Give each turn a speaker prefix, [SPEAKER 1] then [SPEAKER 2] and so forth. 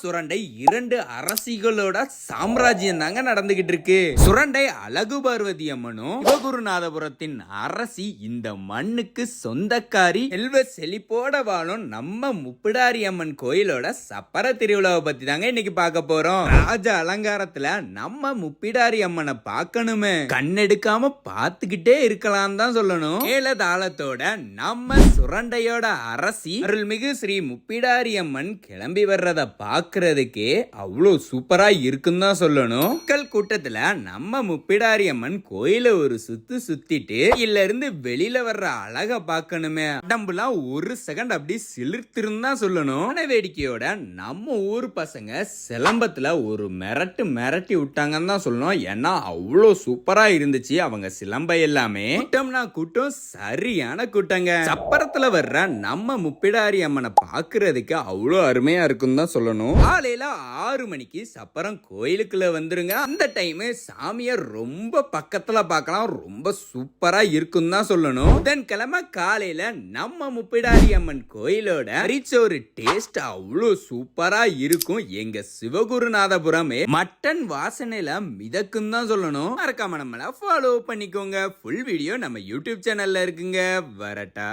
[SPEAKER 1] சுரண்டை இரண்டு அரசிகளோட சாம்ராஜ்யம் தாங்க நடந்துகிட்டு இருக்கு சுரண்டை அழகு பார்வதி அம்மனும் சிவகுருநாதபுரத்தின் அரசி இந்த மண்ணுக்கு சொந்தக்காரி செல்வ செழிப்போட வாழும் நம்ம முப்பிடாரி அம்மன் கோயிலோட சப்பர திருவிழாவை பத்தி தாங்க இன்னைக்கு பார்க்க போறோம். ராஜ அலங்காரத்துல நம்ம முப்பிடாரி அம்மனை பார்க்கணுமே. கண்ணெடுக்காம பார்த்துக்கிட்டே இருக்கலாம் தான் சொல்லணும். மேலதாளத்தோட நம்ம சுரண்டையோட அரசி அருள்மிகு ஸ்ரீ முப்பிடாரி அம்மன் கிளம்பி வர்றத பாக்குறதுக்கே அவ்வளோ சூப்பரா இருக்குன்னு தான் சொல்லணும். கூட்டத்துல நம்ம முப்பிடாரி அம்மன் கோயில ஒரு சுத்து சுத்திட்டு இல்ல இருந்து வெளியில வர்ற அழக பார்க்கணுமே. உடம்புலாம் ஒரு செகண்ட் அப்படி சிலிர்த்திருந்தா சொல்லணும். ஆன வேடிக்கையோட நம்ம ஊர் பசங்க சிலம்பத்துல ஒரு மிரட்டு மிரட்டி விட்டாங்கன்னு தான் சொல்லணும். ஏன்னா அவ்வளோ சூப்பரா இருந்துச்சு அவங்க சிலம்ப எல்லாமே. கூட்டம்னா கூட்டம் சரியான கூட்டங்க. சப்பரத்துல வர்ற நம்ம முப்பிடாரி அம்மனை பாக்குறதுக்கு அவ்வளோ அருமையா இருக்குன்னு தான் சொல்லணும். காலையில ஆறு மணிக்கு சப்பரம் கோயிலுக்குள்ள வந்துருங்க. அந்த டைம் சாமியை ரொம்ப பக்கத்துல பார்க்கலாம். ரொம்ப சூப்பரா இருக்குன்னு தான் சொல்லணும். புதன்கிழமை காலையில நம்ம முப்பிடாரி அம்மன் கோயிலோட அரிச்சோறு டேஸ்ட் அவ்வளோ சூப்பரா இருக்கும். எங்க சிவகுருநாதபுரமே மட்டன் வாசனையில மிதக்கும் தான் சொல்லணும். மறக்காம நம்மள ஃபாலோ பண்ணிக்கோங்க. ஃபுல் வீடியோ நம்ம யூடியூப் சேனல்ல இருக்குங்க. வரட்டா.